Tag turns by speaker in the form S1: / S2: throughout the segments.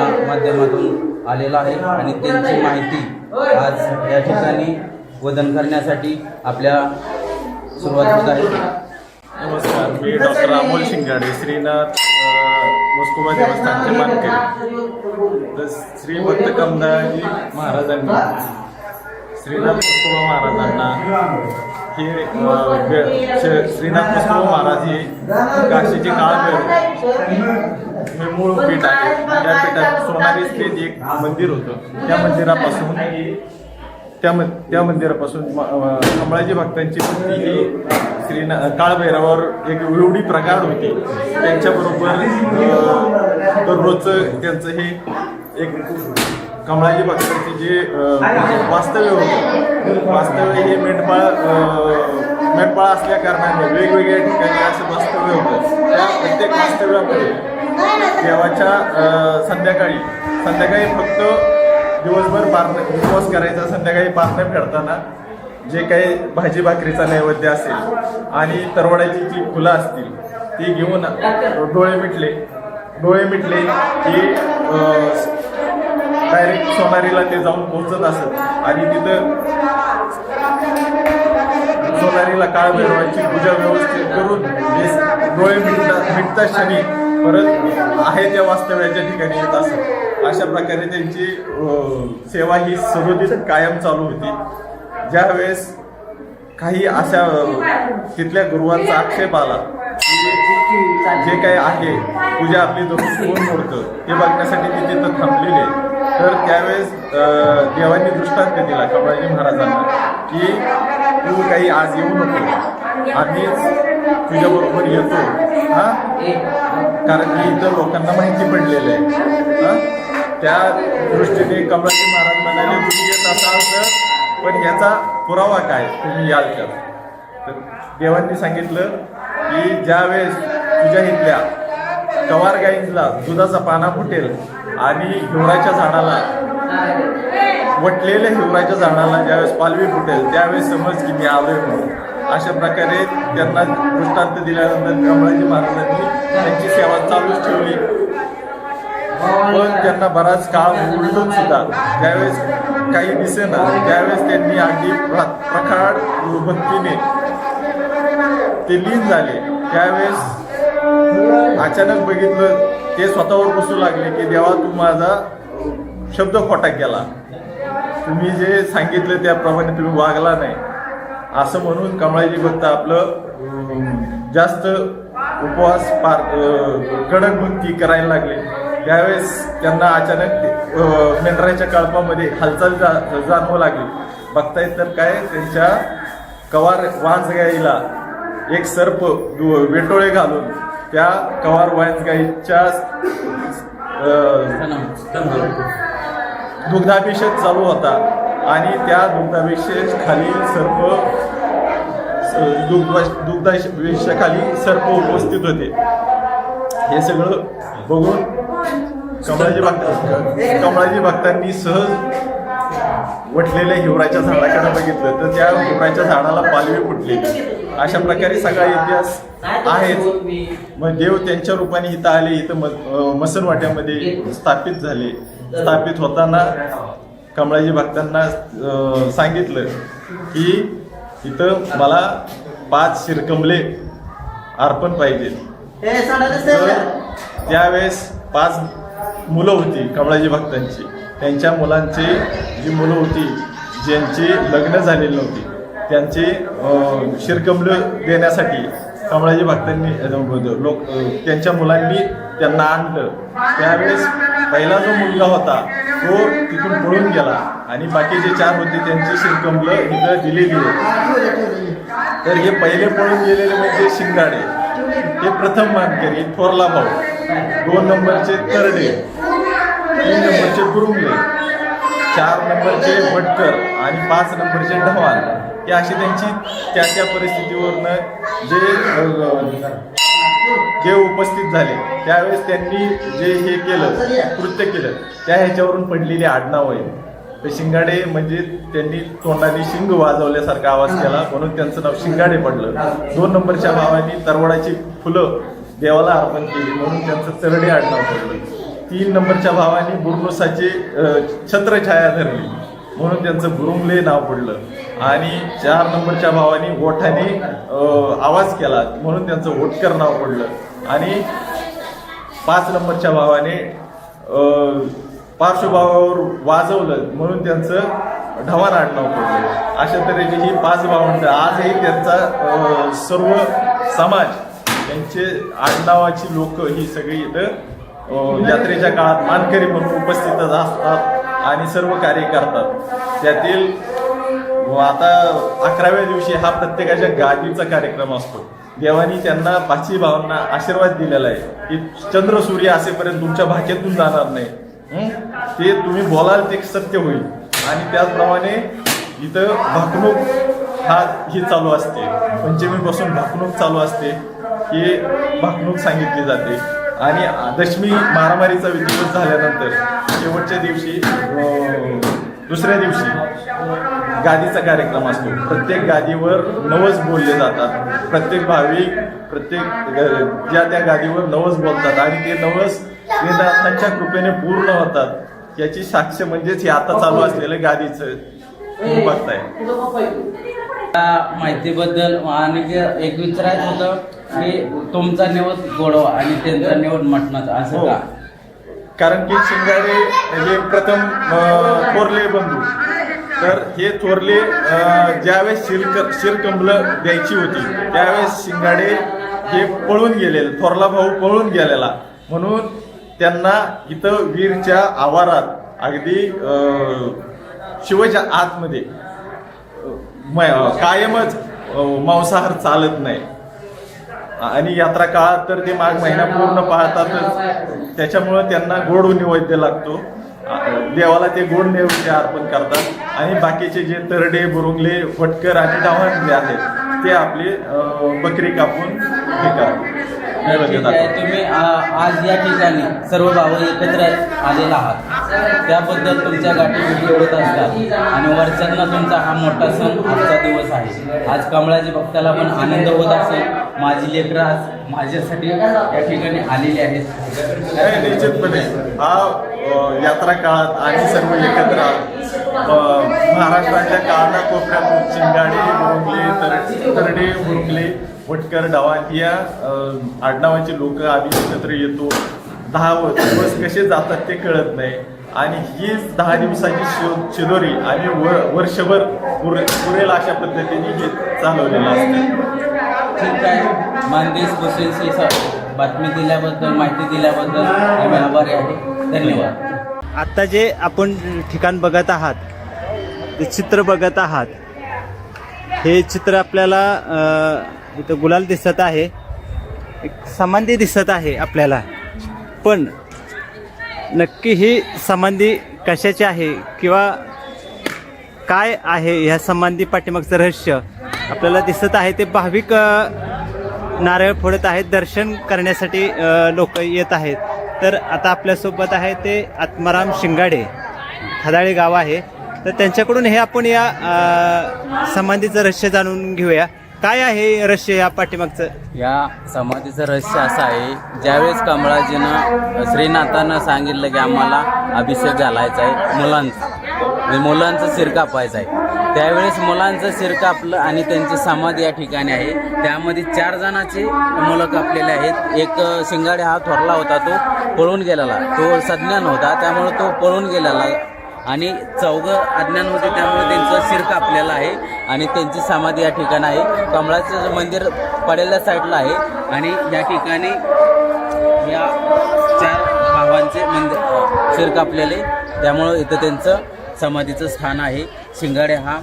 S1: या माध्यमातून आलेला आहे आणि त्यांची माहिती आज या ठिकाणी वदन करण्यासाठी आपल्या सुरुवात होत आहे.
S2: नमस्कार मी डॉक्टर अमोल शिंगाडे श्रीनाथ मोस्कोबा देवस्थानचे मानकरी. तर श्री भक्त कमदाजी महाराजांनी श्रीनाथ मोस्कोबा महाराजांना हे श्रीनाथ मोस्कोबा महाराज हे काशीचे काळ हे मूळ पीठ आहे. त्या पीठात सोनारी स्थित एक मंदिर होतं. त्या मंदिरापासून त्या मन त्या मंदिरापासून म- कमळाजी भक्तांची मूर्ती ही श्रीना काळभैरवावर एक एवढी प्रगाढ होती. त्यांच्याबरोबर दररोजचं त्यांचं हे एक कमळाजी भक्तांचे जे अ, वास्तव्य होतं. वास्तव्य हे मेंढपाळ मेंढपाळ असल्या कारणाने वेगवेगळ्या ठिकाणी असं वास्तव्य होतं. त्या प्रत्येक वास्तव्यामध्ये देवाच्या संध्याकाळी. संध्याकाळी फक्त दिवसभर पारणं उपवास करायचा संध्याकाळी पारणं फेडताना जे काही भाजी भाकरीचा नैवेद्य असेल आणि तरवड्याची जी फुलं असतील ती घेऊन डोळे मिटले. डोळे मिटले की डायरेक्ट सोनारीला ते जाऊन पोहोचत असत. आणि तिथं सोनारीला काळ भैरवाची पूजा व्यवस्थित करून डोळे मिटता मिटता क्षणी परत आहे त्या वास्तव्याच्या ठिकाणी येत असत अशा प्रकारे त्यांची सेवा ही सदोदित कायम चालू होती. ज्यावेळेस काही अशा तिथल्या गुरुवांचा आक्षेप आला की जे काही आहे पूजा आपली दोन कोण मोडतं हे बघण्यासाठी ते तिथं थांबलेले. तर त्यावेळेस देवांनी दृष्टांत दिला कमळाजी महाराजांना की तू काही आज येऊ नको. आम्हीच तुझ्याबरोबर येतो हा? कारण की इतर लोकांना माहिती पडलेलं आहे. हा? त्या दृष्टीने कमळाजी महाराज म्हणाले तुम्ही येत असाल तर पण याचा पुरावा काय? तुम्ही याल तर. तर देवांनी सांगितलं की ज्यावेळेस तुझ्या इथल्या कवार गाईंला दुधाचा पाना फुटेल आणि हिवराच्या झाडाला वटलेल्या हिवराच्या झाडाला ज्यावेळेस पालवी फुटेल त्यावेळेस समज की मी आलोय म्हणून. अशा प्रकारे त्यांना दृष्टांत दिल्यानंतर कमळाजी महाराजांनी त्यांची सेवा चालूच ठेवली. पण त्यांना बराच काळ उलटून सुद्धा ज्यावेळेस काही दिसेना त्यावेळेस त्यांनी अगदी प्रखाड भक्तीने ते लीन झाले. त्यावेळेस अचानक बघितलं ते स्वतःवर बसू लागले की देवा तू माझा शब्द खोटा केला. तुम्ही जे सांगितलं त्याप्रमाणे तुम्ही वागला नाही. असं म्हणून कमळाजी भक्त आपलं जास्त उपवास पार कडक भक्ती करायला लागले. त्यावेळेस त्यांना अचानक मेंढराच्या कळपामध्ये हालचाल जा जाणवू लागली. बघतायत तर काय त्यांच्या कवार वांज गाईला एक सर्प दु- वेटोळे घालून त्या कवार वांज गाईच्या दुग्धाभिषेक चालू होता. आणि त्या दुग्धाभिषेक खाली सर्प स- दुग्ध दुग्धाभिषेकाखाली सर्प उपस्थित होते. हे सगळं बघून कमळाजी भक्त कमळाजी भक्तांनी सहज वटलेल्या हिवराच्या झाडाकडे बघितलं. तर त्या हिवराच्या झाडाला पालवी फुटली अशा प्रकारे सगळा इतिहास आहेच. मग देव त्यांच्या रूपाने इथं आले इथं म- अं, मसनवाट्यामध्ये स्थापित झाले. स्थापित होताना कमळाजी भक्तांना सांगितलं की इथं मला पाच शिरकंबले अर्पण पाहिजेत. तर त्यावेळेस पाच मुलं होती कमळाजी भक्तांची. त्यांच्या मुलांची जी मुलं होती ज्यांची लग्न झालेली नव्हती त्यांचे अं, शिरकंबल देण्यासाठी कमळाजी भक्तांनी लोक त्यांच्या मुलांनी त्यांना आणलं. त्यावेळेस पहिला जो मुलगा होता तो तिथून पळून गेला. आणि बाकीचे चार होते त्यांची शिरकमलं इथं दिलेली आहे तर हे पहिले पळून गेलेले म्हणजे शिंगाडे. हे प्रथम मानकरी थोरला भाऊ. दोन नंबरचे तरडे. तीन नंबरचे कुरुंगले चार नंबरचे भटकर आणि पाच नंबरचे ढवाल. हे अशी त्यांची त्या त्या परिस्थितीवरनं जे जे उपस्थित झाले त्यावेळेस त्यांनी जे हे केलं कृत्य केलं त्या ह्याच्यावरून पडलेली आडनाव आहे तर शिंगाडे म्हणजे त्यांनी तोंडाने शिंग वाजवल्यासारखा आवाज केला म्हणून त्यांचं नाव शिंगाडे पडलं. दोन नंबरच्या भावानी तरवडाची फुलं देवाला अर्पण केली म्हणून त्यांचं तरडे आडनाव पडलं. तीन नंबरच्या भावाने बुरनुसाची छत्रछाया धरली. म्हणून त्यांचं बुरुंगले नाव पडलं. आणि चार नंबरच्या भावाने ओठाने आवाज केला. म्हणून त्यांचं ओटकर नाव पडलं. आणि पाच नंबरच्या भावाने पार्श्वभावावर वाजवलं. म्हणून त्यांचं ढवान आडनाव पडलं. अशा तऱ्हेने ही पाच भावंड आजही त्यांचा सर्व समाज त्यांचे आडनावाची लोक ही सगळी इथं यात्रेच्या काळात मानकरी म्हणून उपस्थितच असतात. आणि सर्व कार्य करतात. त्यातील आता अकराव्या दिवशी हा प्रत्येकाच्या गादीचा कार्यक्रम असतो. देवानी त्यांना पाचवी भावांना आशीर्वाद दिलेला आहे. की चंद्र सूर्य असेपर्यंत तुमच्या भाग्यातून जाणार नाही. ते तुम्ही बोलाल ते सत्य होईल. आणि त्याचप्रमाणे इथं भाकणूक हा ही चालू असते. पंचमीपासून भाकणूक चालू असते. ही भाकणूक सांगितली जाते. आणि दशमी मारामारीचा विधिवत झाल्यानंतर शेवटच्या दिवशी दुसऱ्या दिवशी गादीचा कार्यक्रम असतो. प्रत्येक गादीवर नवस बोलले जातात. प्रत्येक भाविक प्रत्येक ग- ज्या त्या गादीवर नवस बोलतात आणि ते नवस वेदार्थांच्या कृपेने पूर्ण होतात. याची साक्ष म्हणजेच हे आता चालू असलेलं गादीचं बघताय.
S1: त्या माहितीबद्दल आणि एक विचारायचं होतं की तुमचा निवड गोडवा आणि त्यांचा निवड मटणाचा असं
S2: हो.
S1: का?
S2: कारण की शिंगाडे हे प्रथम थोरले बंधू. तर हे थोरले ज्यावेळेस शिरक शिरकंबलं द्यायची होती त्यावेळेस शिंगाडे हे पळून गेलेले थोरला भाऊ पळून गेलेला. म्हणून त्यांना इथं वीरच्या आवारात अगदी शिवच्या आतमध्ये कायमच मांसाहार चालत नाही. आणि यात्रा काळात तर ते माघ महिना पूर्ण पाळतातच त्याच्यामुळं त्यांना गोड नैवेद्य लागतो. देवाला ते गोड नैवेद्य अर्पण करतात. आणि बाकीचे जे तरडे बुरुंगले फटकर आणि डावण जे आहेत ते आपले बकरी कापून हे करतात.
S1: ठीक आहे
S2: दाखवतात.
S1: तुम्ही आ- आज या ठिकाणी सर्व भाव एकत्र आलेला आहात. त्याबद्दल तुमच्या गाठी भेटी होत असतात. आणि वर्षांना तुमचा हा मोठा सण आजचा दिवस आहे. आज कमळाच्या भक्ताला पण आनंद होत असेल. माझी लेकरं आज माझ्यासाठी या ठिकाणी आलेली आहेत.
S2: निश्चितपणे. हा अ, यात्रा काळात आणि सर्व एकत्र अ, महाराष्ट्राच्या कोपऱ्यातून चिंगाडे मुरुंगले तर तरडे मुरुंगले वटकर डवान या आडनावाचे लोक आम्ही एकत्र येतो. दहा व- दिवस कसे जातात ते कळत नाही. आणि हीच दहा दिवसाची शि शिदोरी आणि वर वर्षभर पुरे पुरेल अशा पद्धतीने हे चालवलेलं असतं.
S1: ठीक आहे. मानदेश स- बातमी दिल्याबद्दल माहिती दिल्याबद्दल आम्ही आभारी आहे. धन्यवाद.
S3: आत्ता जे आपण ठिकाण बघत आहात ते चित्र बघत आहात हे चित्र आपल्याला अ, इथं गुलाल दिसत आहे. एक समाधी दिसत आहे आपल्याला. पण नक्की ही समांधी कशाची आहे किंवा काय आहे ह्या संबंधी पाठीमागचं रहस्य आपल्याला दिसत आहे ते भाविक नारळ फोडत आहेत दर्शन करण्यासाठी लोक येत आहेत. तर आता आपल्यासोबत आहे ते आत्माराम शिंगाडे. खदाळे गाव आहे. तर त्यांच्याकडून हे आपण या संबंधीचं रहस्य जाणून घेऊया. काय आहे रहस्य या पाठीमागचं?
S1: या समाधीचं रहस्य असं आहे ज्यावेळेस कमळाजीनं श्रीनाथानं सांगितलं की आम्हाला अभिषेक घालायचा आहे मुलांचा. म्हणजे मुलांचं शिर कापायचं आहे. त्यावेळेस मुलांचं शिर कापलं आणि त्यांची समाधी या ठिकाणी आहे. त्यामध्ये चार जणांचे मुलं कापलेले आहेत. एक शिंगाडे हा थोरला होता तो पळून गेलेला. तो सज्ञान होता त्यामुळे तो पळून गेलेला. आणि चौघं अज्ञान होते त्यामुळे त्यांचं सिर कापलेलं आहे आणि त्यांची समाधी या ठिकाणी आहे. कमळाचं मंदिर पडेल्या साईडला आहे आणि या ठिकाणी या चार भावांचे मंदिर सिर कापलेले. त्यामुळं इथं त्यांचं समाधीचं स्थान आहे. शिंगाडे हा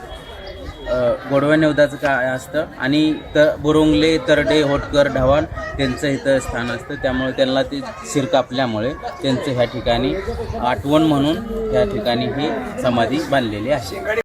S1: गोडव्या निवदाचं काय असतं? आणि त बुरुंगले तरडे होटकर ढवाण त्यांचं इथं स्थान असतं. त्यामुळे त्यांना ते शिर कापल्यामुळे त्यांचं ह्या ठिकाणी आठवण म्हणून ह्या ठिकाणी ही समाधी बांधलेली आहे.